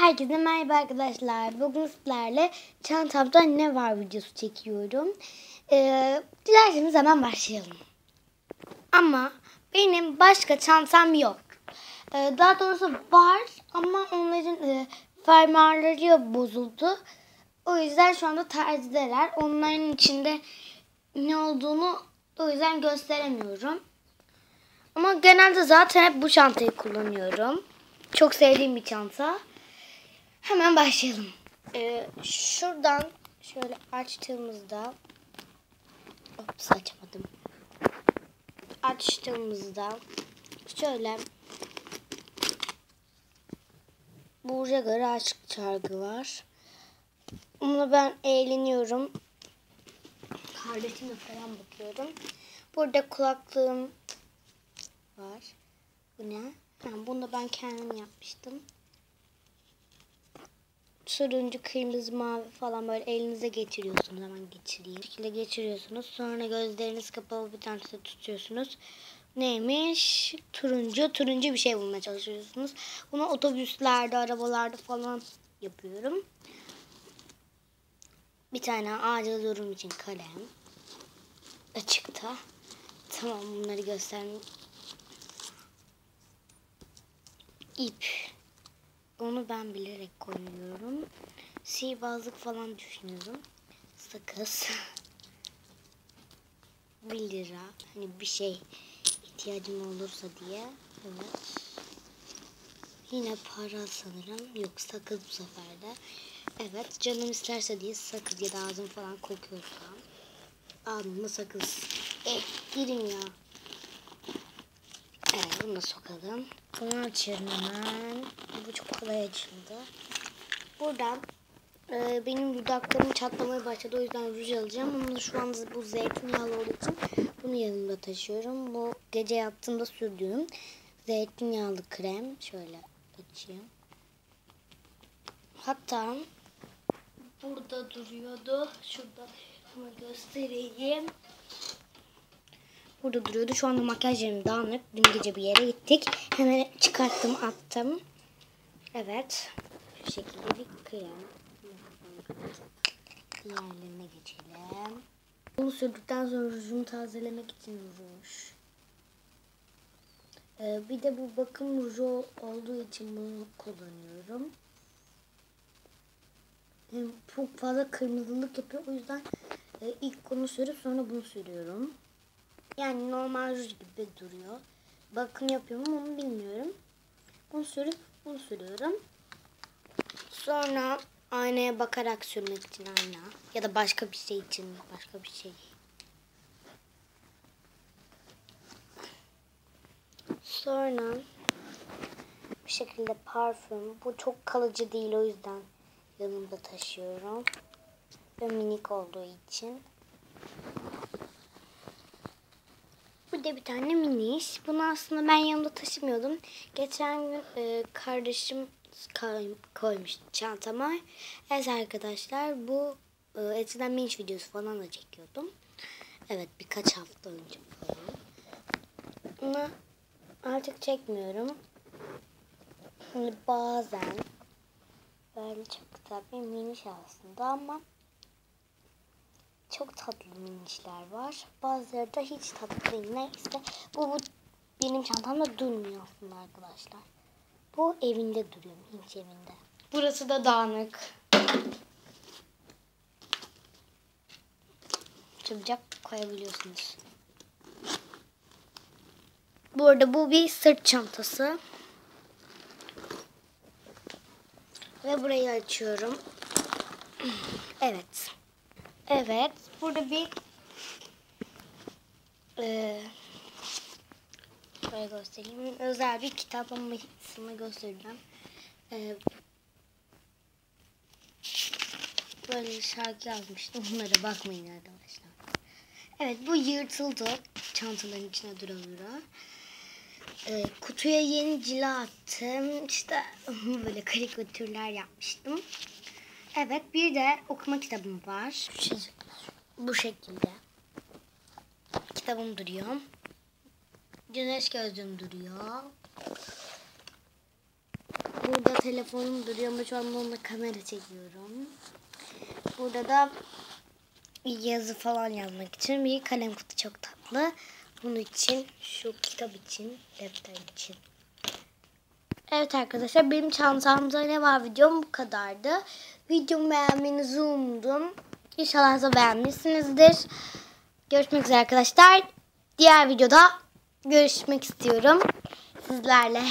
Herkese merhaba arkadaşlar. Bugün sizlerle çantamda ne var videosu çekiyorum. Ee, dilerseniz hemen başlayalım. Ama benim başka çantam yok. Ee, daha doğrusu var ama onların e, fermuarları bozuldu. O yüzden şu anda terzideler. Onların içinde ne olduğunu o yüzden gösteremiyorum. Ama genelde zaten hep bu çantayı kullanıyorum. Çok sevdiğim bir çanta. Hemen başlayalım. Ee, şuradan şöyle açtığımızda Ops açamadım. Açtığımızda şöyle Burcu'ya göre aşk çargı var. Bunu ben eğleniyorum. Kardeşimle falan bakıyorum. Burada kulaklığım var. Bu ne? Ha, bunu da ben kendim yapmıştım. Turuncu, kırmızı, mavi falan böyle elinize geçiriyorsunuz. Hemen geçireyim. Bu şekilde geçiriyorsunuz. Sonra gözleriniz kapalı bir tanesi tutuyorsunuz. Neymiş? Turuncu. Turuncu bir şey bulmaya çalışıyorsunuz. Bunu otobüslerde, arabalarda falan yapıyorum. Bir tane acil durum için kalem. Açıkta. Tamam bunları göstereyim. İp. Onu ben bilerek koyuyorum. Sihirbazlık falan düşünüyorum. Sakız. 1 lira. Hani bir şey ihtiyacım olursa diye. Evet. Yine para sanırım. Yok sakız bu sefer de. Evet canım isterse diye sakız ya da ağzım falan kokuyorsa. Ağzımda sakız. Eh girin ya. Bunu da sokalım. Bunu açıyorum hemen. Bu çok kolay açıldı. Buradan e, benim dudaklarım çatlamaya başladı. O yüzden ruj alacağım. Ama şu an bu zeytinyağlı olduğu için bunu yanımda taşıyorum. Bu gece yattığımda sürdüğüm zeytinyağlı krem. Şöyle açayım. Hatta burada duruyordu. Şurada ama göstereyim. Burada duruyordu. Şu anda makyajlarım dağınık. Dün gece bir yere gittik. Hemen çıkarttım attım. Evet. Şu şekilde bir krem. Diğerlerine geçelim. Bunu sürdükten sonra rujumu tazelemek için ruj. Ee, bir de bu bakım ruju olduğu için bunu kullanıyorum. Hem çok fazla kırmızılık yapıyor. O yüzden e, ilk bunu sürüp sonra bunu sürüyorum. Yani normal ruj gibi duruyor. Bakım yapıyorum onu bilmiyorum. Bunu sürüp bunu sürüyorum. Sonra aynaya bakarak sürmek için ayna. Ya da başka bir şey için başka bir şey. Sonra bu şekilde parfüm. Bu çok kalıcı değil o yüzden yanımda taşıyorum. Ve minik olduğu için. Burada bir tane miniş. Bunu aslında ben yanımda taşımıyordum. Geçen gün e, kardeşim koy, koymuştu çantama. Evet arkadaşlar bu e, eskiden miniş videosu falan da çekiyordum. Evet birkaç hafta önce falan. Bunu artık çekmiyorum. Hani bazen böyle çok güzel bir miniş aslında ama çok tatlı minişler var. Bazıları da hiç tatlı değil. Neyse bu, bu benim çantamda durmuyor aslında arkadaşlar. Bu evinde duruyor. Hinç evinde. Burası da dağınık. Çabucak koyabiliyorsunuz. Bu arada bu bir sırt çantası. Ve burayı açıyorum. Evet. Evet. Burada bir e, şöyle göstereyim. Özel bir kitap ismini göstereceğim. E, böyle şarkı yazmıştım. Bunlara bakmayın arkadaşlar. Evet bu yırtıldı. Çantaların içine dura dura. E, kutuya yeni cila attım. İşte böyle karikatürler yapmıştım. Evet bir de okuma kitabım var. Bu şekilde. Kitabım duruyor. Güneş gözlüğüm duruyor. Burada telefonum duruyor ama şu an onunla kamera çekiyorum. Burada da yazı falan yazmak için bir kalem kutu çok tatlı. Bunun için, şu kitap için, defter için. Evet arkadaşlar benim çantamda ne var videom bu kadardı. Videomu beğenmenizi umdum. İnşallah da beğenmişsinizdir. Görüşmek üzere arkadaşlar. Diğer videoda görüşmek istiyorum sizlerle.